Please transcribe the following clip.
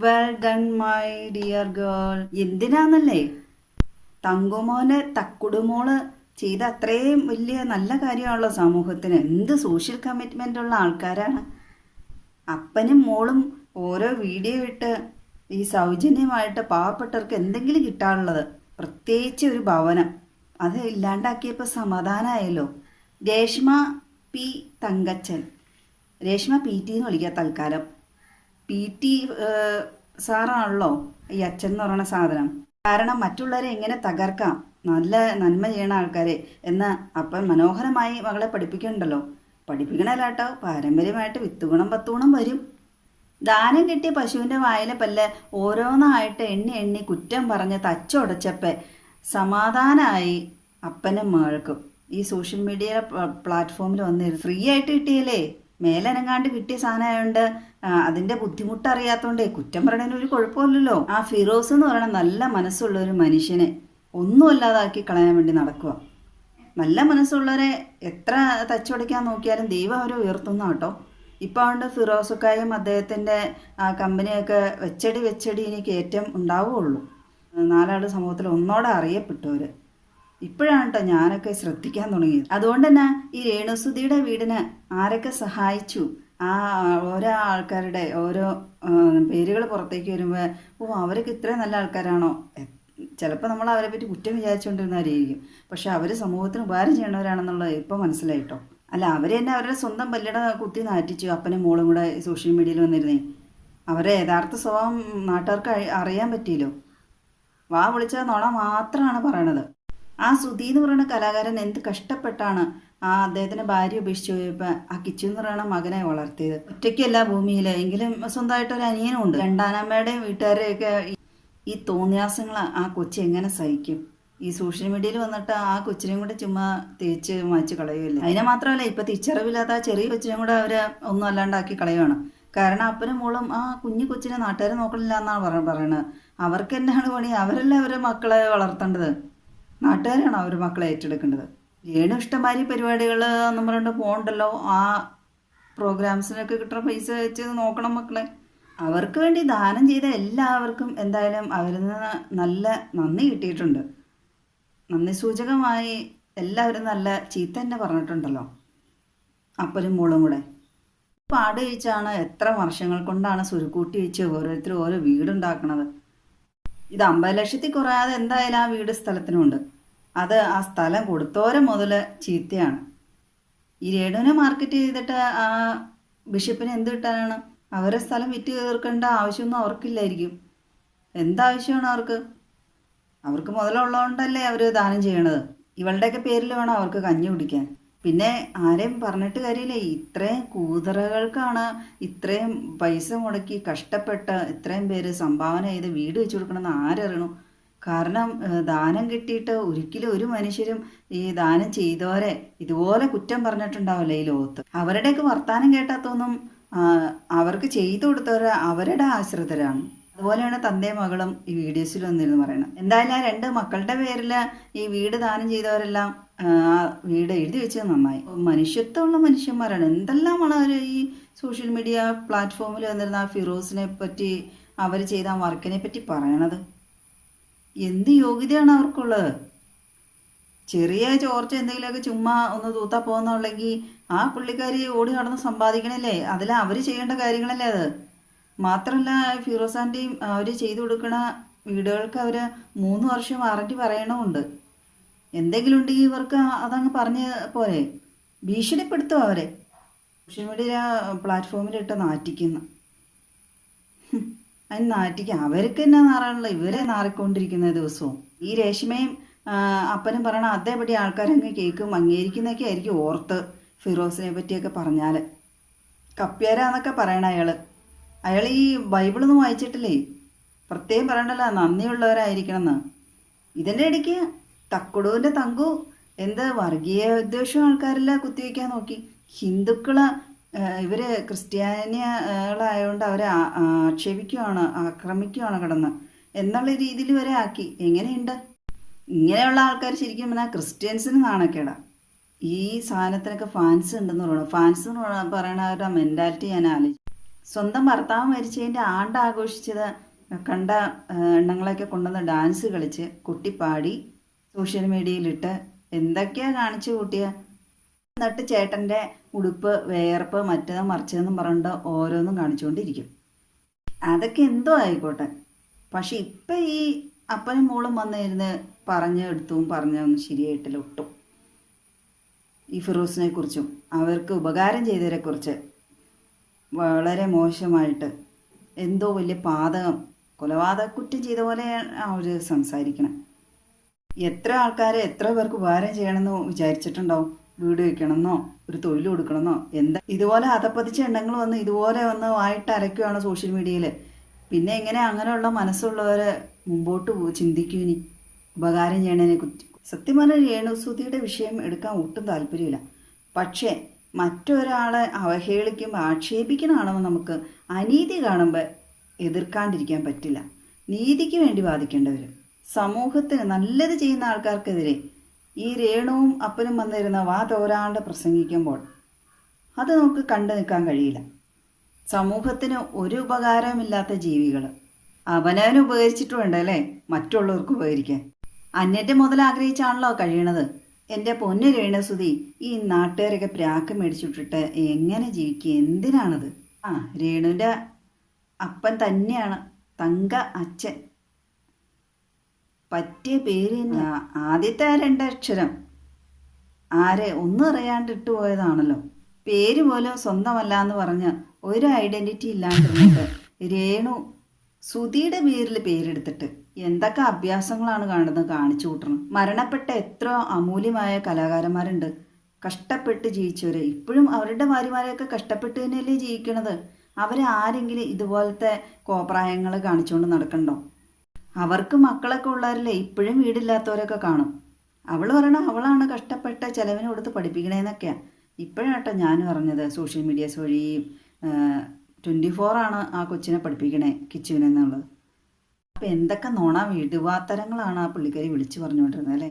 Well done my dear girl എന്തിനാന്നല്ലേ? തങ്കുമോനെ തക്കുടുമോൾ ചെയ്ത അത്രയും വലിയ നല്ല കാര്യമാണല്ലോ സമൂഹത്തിന്. എന്ത് സോഷ്യൽ കമ്മിറ്റ്മെന്റ് ഉള്ള ആൾക്കാരാണ്. അപ്പനും മോളും ഓരോ വീഡിയോ ഇട്ട് ഈ സൗജന്യമായിട്ട് പാവപ്പെട്ടവർക്ക് എന്തെങ്കിലും കിട്ടാനുള്ളത്. പ്രത്യേകിച്ച് ഒരു ഭവനം. അത് ഇല്ലാണ്ടാക്കിയപ്പോൾ സമാധാനമായല്ലോ Reshma P Thankachan. Reshma P T എന്ന് വിളിക്കുക തൽക്കാലം പി ടി സാറാണല്ലോ ഈ അച്ഛൻ എന്ന് പറയുന്ന സാധനം. കാരണം മറ്റുള്ളവരെ എങ്ങനെ തകർക്കാം? നല്ല നന്മ ചെയ്യണ ആൾക്കാരെ. എന്ന് അപ്പൻ മനോഹരമായി മകളെ പഠിപ്പിക്കണ്ടല്ലോ പഠിപ്പിക്കണല്ലാട്ടോ പാരമ്പര്യമായിട്ട് വിത്തുഗുണം പത്തുഗുണം വരും. ദാനം കിട്ടിയ പശുവിന്റെ വായിലെ പല്ല ഓരോന്നായിട്ട് എണ്ണി എണ്ണി കുറ്റം പറഞ്ഞ് തച്ചുടച്ചപ്പെ സമാധാനമായി അപ്പനും മകൾക്കും. ഈ സോഷ്യൽ മീഡിയ പ്ലാറ്റ്ഫോമിൽ വന്നിരുന്നു. ഫ്രീ ആയിട്ട് കിട്ടിയല്ലേ? മേലനങ്ങാണ്ട് കിട്ടിയ സാധനമായതുകൊണ്ട് അതിന്റെ ബുദ്ധിമുട്ട് അറിയാത്തതുകൊണ്ടേ കുറ്റം പറയണതിന് ഒരു കുഴപ്പമില്ലല്ലോ. ആ ഫിറോസ് എന്ന് പറയുന്ന നല്ല മനസ്സുള്ള ഒരു മനുഷ്യനെ ഒന്നുമല്ലാതാക്കി കളയാൻ വേണ്ടി നടക്കുക നല്ല മനസ്സുള്ളവരെ എത്ര തച്ചുടയ്ക്കാൻ നോക്കിയാലും ദൈവം അവരെ ഉയർത്തുന്ന കേട്ടോ. ഇപ്പോൾ അതുകൊണ്ട് ഫിറോസുക്കായും അദ്ദേഹത്തിന്റെ കമ്പനിയൊക്കെ വെച്ചടി വെച്ചടി ഇനി കയറ്റം ഉണ്ടാവുകയുള്ളൂ. നാലാൾ സമൂഹത്തിൽ ഒന്നോടെ അറിയപ്പെട്ടവർ ഇപ്പോഴാണ് കേട്ടോ ഞാനൊക്കെ ശ്രദ്ധിക്കാൻ തുടങ്ങിയത്. അതുകൊണ്ട് തന്നെ ഈ രേണുസുതിയുടെ വീടിന് ആരൊക്കെ സഹായിച്ചു? ആ ഓരോ ആൾക്കാരുടെ ഓരോ പേരുകൾ പുറത്തേക്ക് വരുമ്പോൾ ഓ അവരൊക്കെ ഇത്രയും നല്ല ആൾക്കാരാണോ? ചിലപ്പോൾ നമ്മൾ അവരെ പറ്റി കുറ്റം വിചാരിച്ചുകൊണ്ടിരുന്നവരായിരിക്കും പക്ഷെ അവർ സമൂഹത്തിന് ഉപകാരം ചെയ്യണവരാണെന്നുള്ളത് ഇപ്പോൾ മനസ്സിലായിട്ടോ അല്ല അവർ തന്നെ അവരുടെ സ്വന്തം പല്ലിട കുത്തി നാറ്റിച്ചു അപ്പനും മോളും കൂടെ സോഷ്യൽ മീഡിയയിൽ വന്നിരുന്നേ. അവരെ യഥാർത്ഥ സ്വഭാവം നാട്ടുകാർക്ക് അറിയാൻ പറ്റിയല്ലോ. വാ വിളിച്ച നോള മാത്രമാണ് പറയണത്. ആ ശ്രുതി എന്ന് പറയുന്ന കലാകാരൻ എന്ത് കഷ്ടപ്പെട്ടാണ് ആ അദ്ദേഹത്തിന്റെ ഭാര്യ ഉപേക്ഷിച്ച് പോയപ്പോൾ ആ കിച്ചു എന്ന് പറയുന്ന മകനെ വളർത്തിയത്. ഒറ്റയ്ക്കല്ല ഭൂമിയിൽ എങ്കിലും സ്വന്തമായിട്ട് ഒരു അനിയനും ഉണ്ട്. രണ്ടാനമ്മയുടെയും വീട്ടുകാരെയൊക്കെ ഈ തോന്നിയാസങ്ങൾ ആ കൊച്ചി എങ്ങനെ സഹിക്കും? ഈ സോഷ്യൽ മീഡിയയിൽ വന്നിട്ട് ആ കൊച്ചിനെയും കൂടെ ചുമ്മാ തേച്ച് മാച്ച് കളയുമല്ലേ അതിനെ മാത്രമല്ല ഇപ്പൊ തിരിച്ചറിവില്ലാത്ത ആ ചെറിയ കൊച്ചിനെയും കൂടെ അവർ ഒന്നും അല്ലാണ്ടാക്കി കളയുവാണ്. കാരണം അപ്പനും മോളും ആ കുഞ്ഞു കൊച്ചിനെ നാട്ടുകാരെ നോക്കണില്ല എന്നാണ് പറയുന്നത് അവർക്ക് എന്നാണ് പണി? അവരല്ലേ അവരെ മക്കളെ വളർത്തേണ്ടത്? നാട്ടുകാരാണ് അവർ മക്കളെ ഏറ്റെടുക്കേണ്ടത്? ഏഴ് ഇഷ്ടംമാതിരി പരിപാടികൾ നമ്മൾ രണ്ട് പോകണ്ടല്ലോ ആ പ്രോഗ്രാംസിനൊക്കെ കിട്ടുന്ന പൈസ വെച്ച് നോക്കണം മക്കളെ. അവർക്ക് വേണ്ടി ദാനം ചെയ്ത എല്ലാവർക്കും എന്തായാലും അവരിൽ നിന്ന് നല്ല നന്ദി കിട്ടിയിട്ടുണ്ട്. നന്ദി സൂചകമായി എല്ലാവരും നല്ല ചീത്ത തന്നെ പറഞ്ഞിട്ടുണ്ടല്ലോ. അപ്പനും മോളും കൂടെ. പാട് വെച്ചാണ് എത്ര വർഷങ്ങൾ കൊണ്ടാണ് സുരുക്കൂട്ടി വെച്ച് ഓരോരുത്തരും ഓരോ വീടുണ്ടാക്കണത്. ഇത് അമ്പത് ലക്ഷത്തിൽ കുറയാതെ എന്തായാലും ആ വീട് സ്ഥലത്തിനുണ്ട്. അത് ആ സ്ഥലം കൊടുത്തോരെ മുതൽ ചീത്തയാണ്. ഈ രേണുവിനെ മാർക്കറ്റ് ചെയ്തിട്ട് ആ ബിഷപ്പിന് എന്ത് കിട്ടാനാണ്? അവരെ സ്ഥലം വിറ്റ് തീർക്കേണ്ട ആവശ്യമൊന്നും അവർക്കില്ലായിരിക്കും. എന്താവശ്യമാണ് അവർക്ക്? അവർക്ക് മുതലുള്ളതുകൊണ്ടല്ലേ അവർ ദാനം ചെയ്യണത്? ഇവളുടെയൊക്കെ പേരിൽ വേണം അവർക്ക് കഞ്ഞി കുടിക്കാൻ. പിന്നെ ആരെയും പറഞ്ഞിട്ട് കാര്യമില്ല. ഇത്രയും കൂതറകൾക്കാണ് ഇത്രയും പൈസ മുടക്കി കഷ്ടപ്പെട്ട ഇത്രയും പേര് സംഭാവന ചെയ്ത് വീട് വെച്ചു കൊടുക്കണമെന്ന് ആരറിയണു കാരണം ദാനം കിട്ടിയിട്ട് ഒരിക്കലും ഒരു മനുഷ്യരും ഈ ദാനം ചെയ്തവരെ ഇതുപോലെ കുറ്റം പറഞ്ഞിട്ടുണ്ടാവില്ല ഈ ലോകത്ത്. അവരുടെയൊക്കെ വർത്താനം കേട്ടാത്തൊന്നും തോന്നും അവർക്ക് ചെയ്തു കൊടുത്തവർ അവരുടെ ആശ്രിതരാണ്. അതുപോലെയാണ് തന്തയും മകളും ഈ വീഡിയോസിൽ വന്നിരുന്നു പറയുന്നത്. എന്തായാലും ആ രണ്ട് മക്കളുടെ പേരിൽ ഈ വീട് ദാനം ചെയ്തവരെല്ലാം ആ വീട് എഴുതി വെച്ചത് നന്നായി. മനുഷ്യത്വമുള്ള മനുഷ്യന്മാരാണ്. എന്തെല്ലാമാണ് അവർ ഈ സോഷ്യൽ മീഡിയ പ്ലാറ്റ്ഫോമിൽ വന്നിരുന്ന ആ ഫിറോസിനെ പറ്റി അവർ ചെയ്ത വർക്കിനെ പറ്റി പറയണത്? എന്ത് യോഗ്യതയാണ് അവർക്കുള്ളത്? ചെറിയ ചോർച്ച എന്തെങ്കിലുമൊക്കെ ചുമ്മാ ഒന്ന് തൂത്താ പോകുന്നുണ്ടെങ്കിൽ ആ പുള്ളിക്കാരി ഓടി നടന്ന് സമ്പാദിക്കണല്ലേ? അതിൽ അവർ ചെയ്യേണ്ട കാര്യങ്ങളല്ലേ അത്? മാത്രമല്ല ഫിറോസാന്റെയും അവർ ചെയ്തു കൊടുക്കണ വീടുകൾക്ക് അവർ മൂന്ന് വർഷം വാറണ്ടി പറയണമുണ്ട്. എന്തെങ്കിലും ഉണ്ടെങ്കിൽ ഇവർക്ക് അതങ്ങ് പറഞ്ഞ പോലെ ഭീഷണിപ്പെടുത്തും അവരെ. സോഷ്യൽ മീഡിയ പ്ലാറ്റ്ഫോമിലിട്ട് നാറ്റിക്കുന്നു. അതിന് നാറ്റിക്കുക അവർക്ക് തന്നെ നാറാണല്ലോ ഇവരെ നാറിക്കൊണ്ടിരിക്കുന്ന ദിവസവും. ഈ രേഷ്മയും അപ്പനും പറയണ അതേപടി ആൾക്കാരങ്ങ് കേൾക്കും അംഗീകരിക്കുന്നൊക്കെ ആയിരിക്കും ഓർത്ത് ഫിറോസിനെ പറ്റിയൊക്കെ പറഞ്ഞാൽ കപ്പ്യാരാന്നൊക്കെ പറയണ അയാൾ അയാൾ ഈ ബൈബിളൊന്നും വായിച്ചിട്ടില്ലേ? പ്രത്യേകം പറയണ്ടല്ലോ നന്ദിയുള്ളവരായിരിക്കണം എന്ന് ഇതിന്റെ ഇടയ്ക്ക് തക്കുടുവിന്റെ തങ്കു എന്ത് വർഗീയ ഉദ്ദേശം ആൾക്കാരെല്ലാം കുത്തിവെക്കാൻ നോക്കി. ഹിന്ദുക്കൾ ഇവർ ക്രിസ്ത്യാനികളായതുകൊണ്ട് അവരെ ആക്ഷേപിക്കുകയാണ് ആക്രമിക്കുകയാണ് കിടന്ന്. എന്നുള്ള രീതിയിൽ വരെ ആക്കി. എങ്ങനെയുണ്ട്? ഇങ്ങനെയുള്ള ആൾക്കാർ ശരിക്കും പറഞ്ഞാൽ ക്രിസ്ത്യൻസിന് നാണക്കേടാ. ഈ സാധനത്തിനൊക്കെ ഫാൻസ് ഉണ്ടെന്ന് പറയുന്നത് ഫാൻസ് എന്ന് പറയണവരുടെ മെന്റാലിറ്റി ഞാൻ ആലോചിച്ചു സ്വന്തം ഭർത്താവ് മരിച്ചതിന്റെ ആണ്ട് ആഘോഷിച്ചത് കണ്ട എണ്ണങ്ങളൊക്കെ കൊണ്ടുവന്ന് ഡാൻസ് കളിച്ച് കുട്ടിപ്പാടി സോഷ്യൽ മീഡിയയിലിട്ട് എന്തൊക്കെയാ കാണിച്ചു കൂട്ടിയ? എന്നിട്ട് ചേട്ടന്റെ ഉടുപ്പ് വേർപ്പ് മറ്റേത് മറിച്ചതെന്നും പറഞ്ഞിട്ട് ഓരോന്നും കാണിച്ചുകൊണ്ടിരിക്കും. അതൊക്കെ എന്തോ ആയിക്കോട്ടെ. പക്ഷെ ഇപ്പം ഈ അപ്പനും മോളും വന്നിരുന്ന് പറഞ്ഞു എടുത്തും പറഞ്ഞൊന്നും ശരിയായിട്ടില്ല ഒട്ടും. ഈ ഫിറോസിനെ കുറിച്ചും അവർക്ക് ഉപകാരം ചെയ്തവരെ കുറിച്ച് വളരെ മോശമായിട്ട് എന്തോ വലിയ പാതകം കൊലപാതക കുറ്റം ചെയ്ത പോലെയാണ് അവർ സംസാരിക്കണം. എത്ര ആൾക്കാരെ എത്ര പേർക്ക് ഉപകാരം ചെയ്യണമെന്ന് വിചാരിച്ചിട്ടുണ്ടാവും? വീട് വെക്കണമെന്നോ ഒരു തൊഴിൽ കൊടുക്കണമെന്നോ? എന്താ ഇതുപോലെ അതപ്പതിച്ച എണ്ണങ്ങൾ വന്ന് ഇതുപോലെ വന്ന് വായിട്ട് അരയ്ക്കുകയാണ് സോഷ്യൽ മീഡിയയിൽ പിന്നെ എങ്ങനെ അങ്ങനെയുള്ള മനസ്സുള്ളവരെ മുമ്പോട്ട് ചിന്തിക്കും ഇനി. ഉപകാരം ചെയ്യണതിനെ കുറിച്ച്. സത്യം പറഞ്ഞാൽ രേണുസുതിയുടെ വിഷയം എടുക്കാൻ ഒട്ടും താല്പര്യമില്ല. പക്ഷേ മറ്റൊരാളെ അവഹേളിക്കും ആക്ഷേപിക്കണമാണെന്ന് നമുക്ക് അനീതി കാണുമ്പോൾ എതിർക്കാണ്ടിരിക്കാൻ പറ്റില്ല. നീതിക്ക് വേണ്ടി വാദിക്കേണ്ടവർ സമൂഹത്തിന് നല്ലത് ചെയ്യുന്ന ആൾക്കാർക്കെതിരെ ഈ രേണുവും അപ്പനും വന്നിരുന്ന വാ തോരാണ്ട് പ്രസംഗിക്കുമ്പോൾ അത് നമുക്ക് കണ്ടു നിൽക്കാൻ കഴിയില്ല. സമൂഹത്തിന് ഒരു ഉപകാരമില്ലാത്ത ജീവികൾ അവനവന് ഉപകരിച്ചിട്ടുമുണ്ട് അല്ലേ? മറ്റുള്ളവർക്ക് ഉപകരിക്കാൻ. അന്നേറ്റം മുതൽ ആഗ്രഹിച്ചാണല്ലോ കഴിയണത്. എന്റെ പൊന്നു രേണസുതി ഈ നാട്ടുകാരൊക്കെ പ്രാക്ക് മേടിച്ചിട്ടിട്ട് എങ്ങനെ ജീവിക്കുക? എന്തിനാണത്? ആ രേണുവിന്റെ അപ്പൻ തന്നെയാണ് തങ്ക അച്ഛൻ. പറ്റിയ പേര് ആദ്യത്തെ ആ രണ്ടക്ഷരം ആരെ ഒന്നും അറിയാണ്ട് ഇട്ടുപോയതാണല്ലോ പേര് പോലും സ്വന്തമല്ല എന്ന് പറഞ്ഞ് ഒരു ഐഡന്റിറ്റി ഇല്ലാണ്ടിരുന്നിട്ട് രേണു സുധിയുടെ പേരിൽ പേരെടുത്തിട്ട് എന്തൊക്കെ അഭ്യാസങ്ങളാണ് കാണുന്നത് കാണിച്ചു കൂട്ടണം. മരണപ്പെട്ട എത്ര അമൂല്യമായ കലാകാരന്മാരുണ്ട്. കഷ്ടപ്പെട്ട് ജീവിച്ചവര്. ഇപ്പോഴും അവരുടെ ഭാര്യമാരെയൊക്കെ കഷ്ടപ്പെട്ട് തന്നെയല്ലേ ജീവിക്കണത്? അവരെ ആരെങ്കിലും ഇതുപോലത്തെ കോപ്രായങ്ങൾ കാണിച്ചുകൊണ്ട് നടക്കണ്ടോ? അവർക്ക് മക്കളൊക്കെ ഉള്ളവരല്ലേ ഇപ്പോഴും വീടില്ലാത്തവരൊക്കെ കാണും. അവൾ പറയണ അവളാണ് കഷ്ടപ്പെട്ട ചെലവിന് കൊടുത്ത് പഠിപ്പിക്കണേന്നൊക്കെയാണ് ഇപ്പോഴാട്ടോ ഞാൻ പറഞ്ഞത് സോഷ്യൽ മീഡിയാസ് വഴി ട്വന്റി ഫോറാണ് ആ കൊച്ചിനെ പഠിപ്പിക്കണേ കിച്ചുവിനെന്നുള്ളത്. അപ്പം എന്തൊക്കെ നുണ വിടുവാത്തരങ്ങളാണ് ആ പുള്ളിക്കാരി വിളിച്ചു പറഞ്ഞുകൊണ്ടിരുന്നത് അല്ലേ?